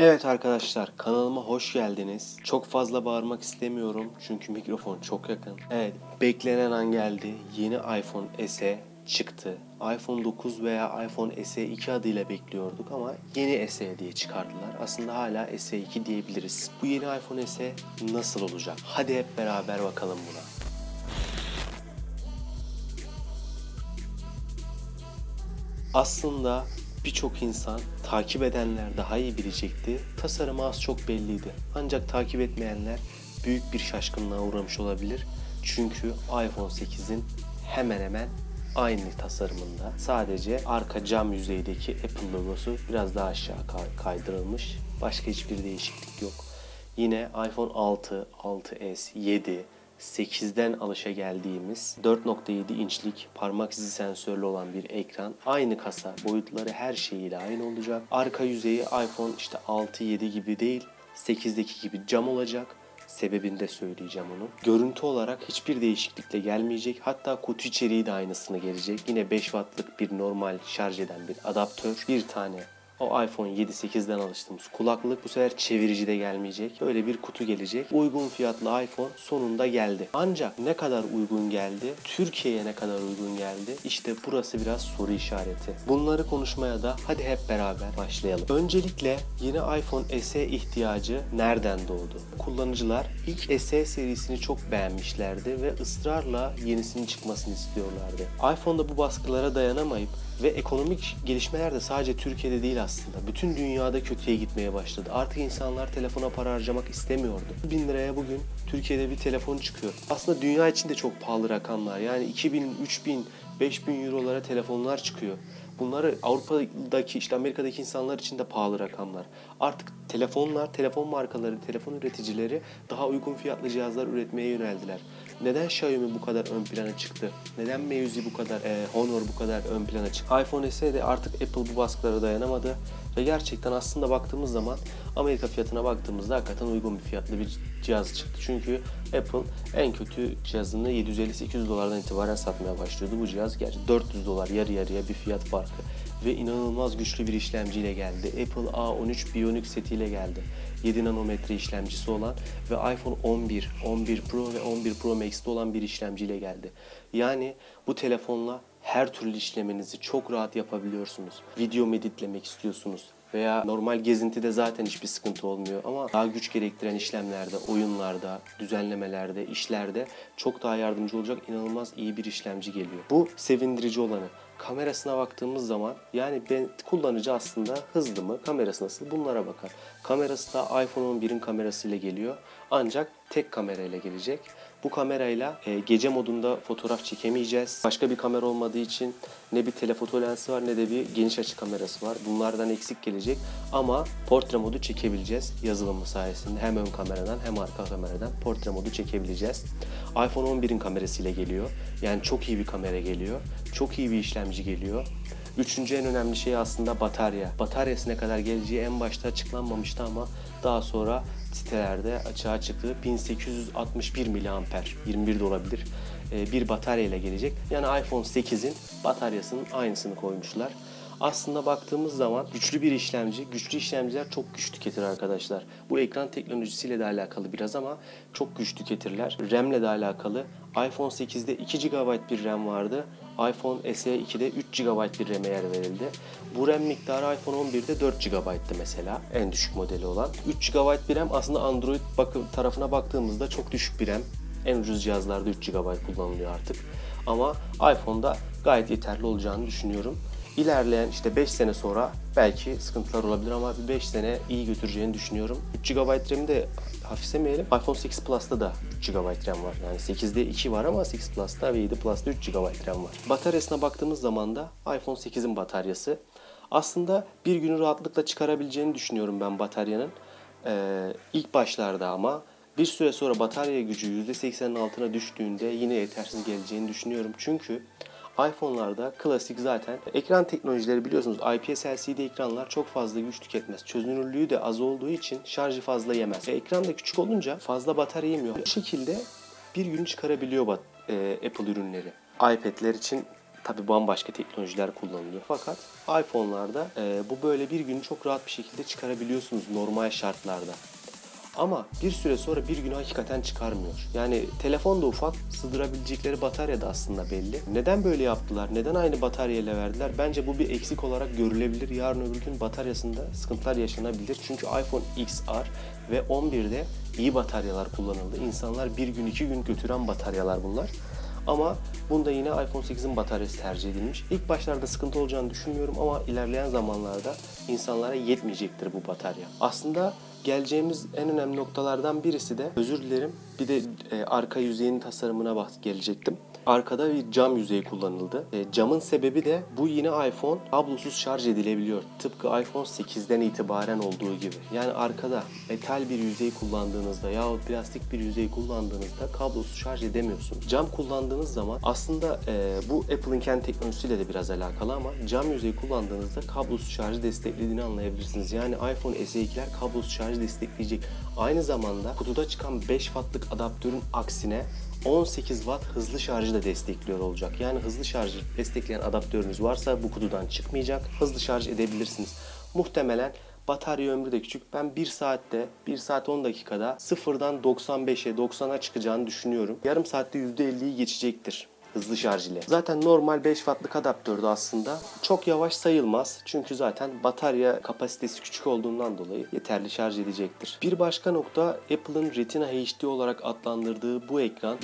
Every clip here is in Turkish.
Evet arkadaşlar kanalıma hoş geldiniz. Çok fazla bağırmak istemiyorum çünkü mikrofon çok yakın. Evet beklenen an geldi. Yeni iPhone SE çıktı. iPhone 9 veya iPhone SE 2 adıyla bekliyorduk ama yeni SE diye çıkardılar. Aslında hala SE 2 diyebiliriz. Bu yeni iPhone SE nasıl olacak? Hadi hep beraber bakalım buna. Aslında birçok insan takip edenler daha iyi bilecekti. Tasarımı az çok belliydi. Ancak takip etmeyenler büyük bir şaşkınlığa uğramış olabilir. Çünkü iPhone 8'in hemen hemen aynı tasarımında. Sadece arka cam yüzeydeki Apple logosu biraz daha aşağı kay- kaydırılmış. Başka hiçbir değişiklik yok. Yine iPhone 6, 6s, 7, 8'den alışa geldiğimiz 4.7 inçlik parmak izi sensörlü olan bir ekran. Aynı kasa, boyutları her şeyiyle aynı olacak. Arka yüzeyi iPhone işte 6, 7 gibi değil, 8'deki gibi cam olacak. Sebebini de söyleyeceğim onu. Görüntü olarak hiçbir değişiklikle gelmeyecek. Hatta kutu içeriği de aynısını gelecek. Yine 5 wattlık bir normal şarj eden bir adaptör. Bir tane o iPhone 7 8'den alıştığımız kulaklık bu sefer çevirici de gelmeyecek. Böyle bir kutu gelecek. Uygun fiyatlı iPhone sonunda geldi. Ancak ne kadar uygun geldi? Türkiye'ye ne kadar uygun geldi? İşte burası biraz soru işareti. Bunları konuşmaya da hadi hep beraber başlayalım. Öncelikle yeni iPhone SE ihtiyacı nereden doğdu? Kullanıcılar ilk SE serisini çok beğenmişlerdi ve ısrarla yenisinin çıkmasını istiyorlardı. iPhone'da bu baskılara dayanamayıp ve ekonomik gelişmeler de sadece Türkiye'de değil aslında. Bütün dünyada kötüye gitmeye başladı. Artık insanlar telefona para harcamak istemiyordu. 1000 liraya bugün Türkiye'de bir telefon çıkıyor. Aslında dünya için de çok pahalı rakamlar. Yani 2000, 3000, 5000 eurolara telefonlar çıkıyor. Bunları Avrupa'daki işte Amerika'daki insanlar için de pahalı rakamlar. Artık telefonlar, telefon markaları, telefon üreticileri daha uygun fiyatlı cihazlar üretmeye yöneldiler. Neden Xiaomi bu kadar ön plana çıktı? Neden Meizu bu kadar, e, Honor bu kadar ön plana çıktı? iPhone SE de artık Apple bu baskılara dayanamadı ve gerçekten aslında baktığımız zaman Amerika fiyatına baktığımızda hakikaten uygun bir fiyatlı bir cihaz çıktı. Çünkü Apple en kötü cihazını 750-800 dolardan itibaren satmaya başlıyordu. Bu cihaz gerçi 400 dolar yarı yarıya bir fiyat farkı ve inanılmaz güçlü bir işlemciyle geldi. Apple A13 Bionic setiyle geldi. 7 nanometre işlemcisi olan ve iPhone 11, 11 Pro ve 11 Pro Max'te olan bir işlemciyle geldi. Yani bu telefonla her türlü işleminizi çok rahat yapabiliyorsunuz. Video editlemek istiyorsunuz veya normal gezintide zaten hiçbir sıkıntı olmuyor ama daha güç gerektiren işlemlerde, oyunlarda, düzenlemelerde, işlerde çok daha yardımcı olacak inanılmaz iyi bir işlemci geliyor. Bu sevindirici olanı. Kamerasına baktığımız zaman yani ben kullanıcı aslında hızlı mı, kamerası nasıl bunlara bakar. Kamerası da iPhone 11'in kamerasıyla geliyor. Ancak tek kamerayla gelecek. Bu kamerayla e, gece modunda fotoğraf çekemeyeceğiz. Başka bir kamera olmadığı için ne bir telefoto lensi var ne de bir geniş açı kamerası var. Bunlardan eksik gelecek ama portre modu çekebileceğiz yazılımı sayesinde. Hem ön kameradan hem arka kameradan portre modu çekebileceğiz. iPhone 11'in kamerasıyla geliyor. Yani çok iyi bir kamera geliyor. Çok iyi bir işlemci geliyor. Üçüncü en önemli şey aslında batarya. Bataryası ne kadar geleceği en başta açıklanmamıştı ama daha sonra sitelerde açığa çıktı. 1861 miliamper, 21 de olabilir e, bir batarya ile gelecek. Yani iPhone 8'in bataryasının aynısını koymuşlar. Aslında baktığımız zaman güçlü bir işlemci, güçlü işlemciler çok güç tüketir arkadaşlar. Bu ekran teknolojisiyle de alakalı biraz ama çok güç tüketirler. RAM'le de alakalı. iPhone 8'de 2 GB bir RAM vardı. iPhone SE 2'de 3 GB bir RAM'e yer verildi. Bu RAM miktarı iPhone 11'de 4 GB'tı mesela en düşük modeli olan. 3 GB bir RAM aslında Android bakı, tarafına baktığımızda çok düşük bir RAM. En ucuz cihazlarda 3 GB kullanılıyor artık. Ama iPhone'da gayet yeterli olacağını düşünüyorum. İlerleyen işte 5 sene sonra belki sıkıntılar olabilir ama bir 5 sene iyi götüreceğini düşünüyorum. 3 GB RAM'i de hafiflemeyelim. iPhone 8 Plus'ta da 3 GB RAM var. Yani 8'de 2 var ama 8 Plus'ta ve 7 Plus'ta 3 GB RAM var. Bataryasına baktığımız zaman da iPhone 8'in bataryası. Aslında bir günü rahatlıkla çıkarabileceğini düşünüyorum ben bataryanın. Ee, ilk başlarda ama bir süre sonra batarya gücü %80'in altına düştüğünde yine yetersiz geleceğini düşünüyorum. Çünkü iPhone'larda klasik zaten ekran teknolojileri biliyorsunuz IPS LCD ekranlar çok fazla güç tüketmez. Çözünürlüğü de az olduğu için şarjı fazla yemez. Ve ekran da küçük olunca fazla batarya yemiyor. Bu şekilde bir gün çıkarabiliyor e, Apple ürünleri. iPad'ler için Tabi bambaşka teknolojiler kullanılıyor. Fakat iPhone'larda e, bu böyle bir günü çok rahat bir şekilde çıkarabiliyorsunuz normal şartlarda. Ama bir süre sonra bir günü hakikaten çıkarmıyor. Yani telefon da ufak, sığdırabilecekleri batarya da aslında belli. Neden böyle yaptılar? Neden aynı bataryayla verdiler? Bence bu bir eksik olarak görülebilir. Yarın öbür gün bataryasında sıkıntılar yaşanabilir. Çünkü iPhone XR ve 11'de iyi bataryalar kullanıldı. İnsanlar bir gün iki gün götüren bataryalar bunlar. Ama bunda yine iPhone 8'in bataryası tercih edilmiş. İlk başlarda sıkıntı olacağını düşünmüyorum ama ilerleyen zamanlarda insanlara yetmeyecektir bu batarya. Aslında geleceğimiz en önemli noktalardan birisi de özür dilerim bir de e, arka yüzeyinin tasarımına bak gelecektim. Arkada bir cam yüzeyi kullanıldı. E, camın sebebi de bu yine iPhone kablosuz şarj edilebiliyor. Tıpkı iPhone 8'den itibaren olduğu gibi. Yani arkada metal bir yüzey kullandığınızda yahut plastik bir yüzey kullandığınızda kablosuz şarj edemiyorsun. Cam kullandığınız zaman aslında e, bu Apple'ın kendi teknolojisiyle de biraz alakalı ama cam yüzeyi kullandığınızda kablosuz şarjı desteklediğini anlayabilirsiniz. Yani iPhone SE2'ler kablosuz şarjı destekleyecek. Aynı zamanda kutuda çıkan 5 wattlık adaptörün aksine 18 watt hızlı şarjı da destekliyor olacak. Yani hızlı şarjı destekleyen adaptörünüz varsa bu kutudan çıkmayacak. Hızlı şarj edebilirsiniz. Muhtemelen batarya ömrü de küçük. Ben 1 saatte, 1 saat 10 dakikada sıfırdan 95'e, 90'a çıkacağını düşünüyorum. Yarım saatte %50'yi geçecektir hızlı şarj ile. Zaten normal 5 wattlık adaptördü aslında. Çok yavaş sayılmaz. Çünkü zaten batarya kapasitesi küçük olduğundan dolayı yeterli şarj edecektir. Bir başka nokta Apple'ın Retina HD olarak adlandırdığı bu ekran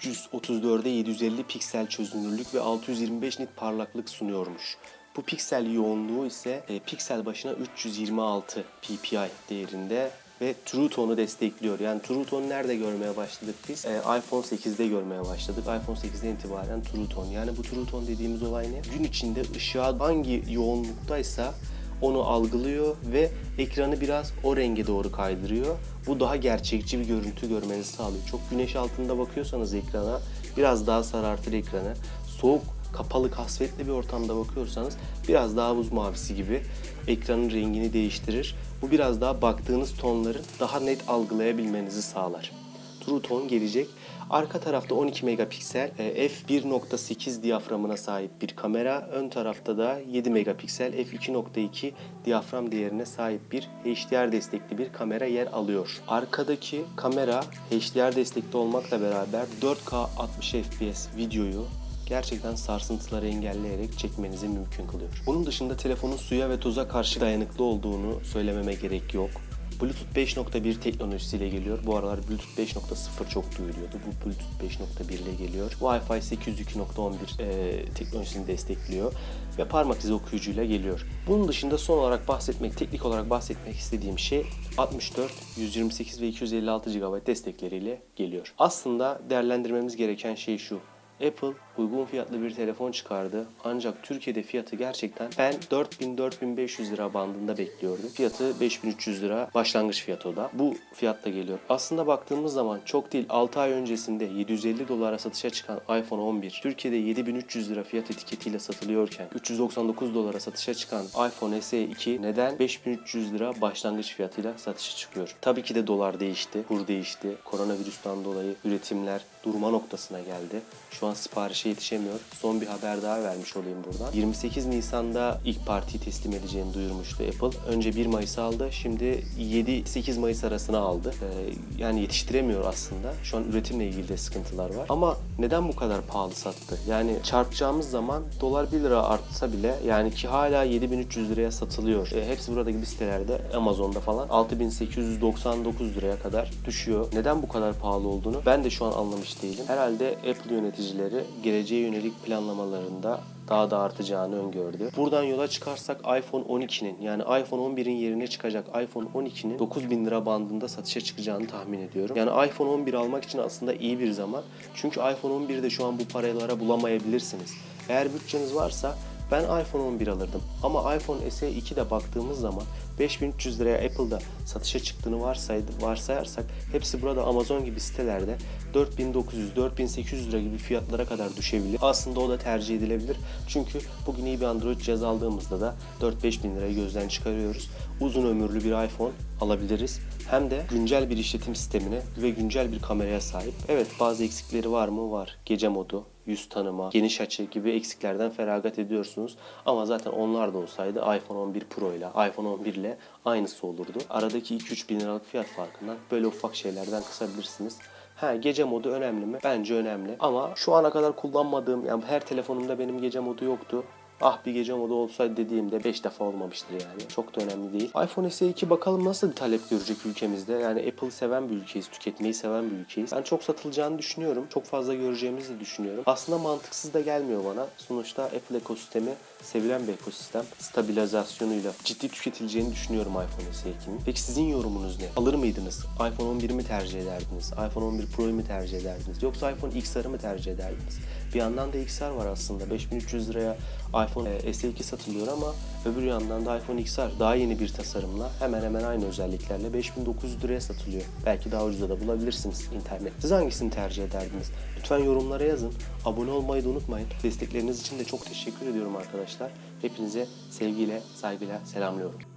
1334'e 750 piksel çözünürlük ve 625 nit parlaklık sunuyormuş. Bu piksel yoğunluğu ise e, piksel başına 326 ppi değerinde ve True Tone'u destekliyor. Yani True Tone nerede görmeye başladık biz? Ee, iPhone 8'de görmeye başladık. iPhone 8'den itibaren True Tone. Yani bu True Tone dediğimiz olay ne? Gün içinde ışığa hangi yoğunluktaysa onu algılıyor ve ekranı biraz o renge doğru kaydırıyor. Bu daha gerçekçi bir görüntü görmenizi sağlıyor. Çok güneş altında bakıyorsanız ekrana biraz daha sarartır ekranı. Soğuk kapalı kasvetli bir ortamda bakıyorsanız biraz daha buz mavisi gibi ekranın rengini değiştirir. Bu biraz daha baktığınız tonların daha net algılayabilmenizi sağlar. True Tone gelecek. Arka tarafta 12 megapiksel e, f1.8 diyaframına sahip bir kamera. Ön tarafta da 7 megapiksel f2.2 diyafram değerine sahip bir HDR destekli bir kamera yer alıyor. Arkadaki kamera HDR destekli olmakla beraber 4K 60 FPS videoyu gerçekten sarsıntıları engelleyerek çekmenizi mümkün kılıyor. Bunun dışında telefonun suya ve toza karşı dayanıklı olduğunu söylememe gerek yok. Bluetooth 5.1 teknolojisiyle geliyor. Bu aralar Bluetooth 5.0 çok duyuluyordu. Bu Bluetooth 5.1 ile geliyor. Wi-Fi 802.11 e, teknolojisini destekliyor ve parmak izi okuyucuyla geliyor. Bunun dışında son olarak bahsetmek, teknik olarak bahsetmek istediğim şey 64, 128 ve 256 GB destekleriyle geliyor. Aslında değerlendirmemiz gereken şey şu. Apple uygun fiyatlı bir telefon çıkardı. Ancak Türkiye'de fiyatı gerçekten ben 4000-4500 lira bandında bekliyordum. Fiyatı 5300 lira başlangıç fiyatı o da. Bu fiyatta geliyor. Aslında baktığımız zaman çok değil 6 ay öncesinde 750 dolara satışa çıkan iPhone 11 Türkiye'de 7300 lira fiyat etiketiyle satılıyorken 399 dolara satışa çıkan iPhone SE 2 neden 5300 lira başlangıç fiyatıyla satışa çıkıyor? Tabii ki de dolar değişti, kur değişti. Koronavirüsten dolayı üretimler durma noktasına geldi. Şu an siparişe yetişemiyor. Son bir haber daha vermiş olayım buradan. 28 Nisan'da ilk partiyi teslim edeceğini duyurmuştu Apple. Önce 1 Mayıs aldı. Şimdi 7-8 Mayıs arasına aldı. Ee, yani yetiştiremiyor aslında. Şu an üretimle ilgili de sıkıntılar var. Ama neden bu kadar pahalı sattı? Yani çarpacağımız zaman dolar 1 lira artsa bile yani ki hala 7300 liraya satılıyor. E, hepsi buradaki sitelerde Amazon'da falan 6899 liraya kadar düşüyor. Neden bu kadar pahalı olduğunu ben de şu an anlamış değilim. Herhalde Apple yöneticileri geleceğe yönelik planlamalarında daha da artacağını öngördü. Buradan yola çıkarsak iPhone 12'nin yani iPhone 11'in yerine çıkacak iPhone 12'nin 9000 lira bandında satışa çıkacağını tahmin ediyorum. Yani iPhone 11 almak için aslında iyi bir zaman. Çünkü iPhone 11'de şu an bu paralara bulamayabilirsiniz. Eğer bütçeniz varsa ben iPhone 11 alırdım. Ama iPhone SE 2'de baktığımız zaman 5300 liraya Apple'da satışa çıktığını varsaydı, varsayarsak hepsi burada Amazon gibi sitelerde 4900-4800 lira gibi fiyatlara kadar düşebilir. Aslında o da tercih edilebilir. Çünkü bugün iyi bir Android cihaz aldığımızda da 4-5 bin lirayı gözden çıkarıyoruz. uzun ömürlü bir iPhone alabiliriz. Hem de güncel bir işletim sistemine ve güncel bir kameraya sahip. Evet bazı eksikleri var mı? Var. Gece modu, yüz tanıma, geniş açı gibi eksiklerden feragat ediyorsunuz. Ama zaten onlar da olsaydı iPhone 11 Pro ile iPhone 11 ile aynısı olurdu. Aradaki 2-3 bin liralık fiyat farkından böyle ufak şeylerden kısabilirsiniz. Ha gece modu önemli mi? Bence önemli. Ama şu ana kadar kullanmadığım, yani her telefonumda benim gece modu yoktu. Ah bir gece modu olsaydı dediğimde 5 defa olmamıştır yani. Çok da önemli değil. iPhone SE2 bakalım nasıl bir talep görecek ülkemizde. Yani Apple seven bir ülkeyiz, tüketmeyi seven bir ülkeyiz. Ben çok satılacağını düşünüyorum. Çok fazla göreceğimizi düşünüyorum. Aslında mantıksız da gelmiyor bana. Sonuçta Apple ekosistemi sevilen bir ekosistem. Stabilizasyonuyla ciddi tüketileceğini düşünüyorum iPhone SE2'nin. Peki sizin yorumunuz ne? Alır mıydınız? iPhone 11 mi tercih ederdiniz? iPhone 11 Pro'yu mu tercih ederdiniz? Yoksa iPhone XR'ı mı tercih ederdiniz? Bir yandan da XR var aslında. 5300 liraya iPhone e, SE2 satılıyor ama öbür yandan da iPhone XR daha yeni bir tasarımla hemen hemen aynı özelliklerle 5900 liraya satılıyor. Belki daha ucuza da bulabilirsiniz internet. Siz hangisini tercih ederdiniz? Lütfen yorumlara yazın. Abone olmayı da unutmayın. Destekleriniz için de çok teşekkür ediyorum arkadaşlar. Hepinize sevgiyle, saygıyla selamlıyorum.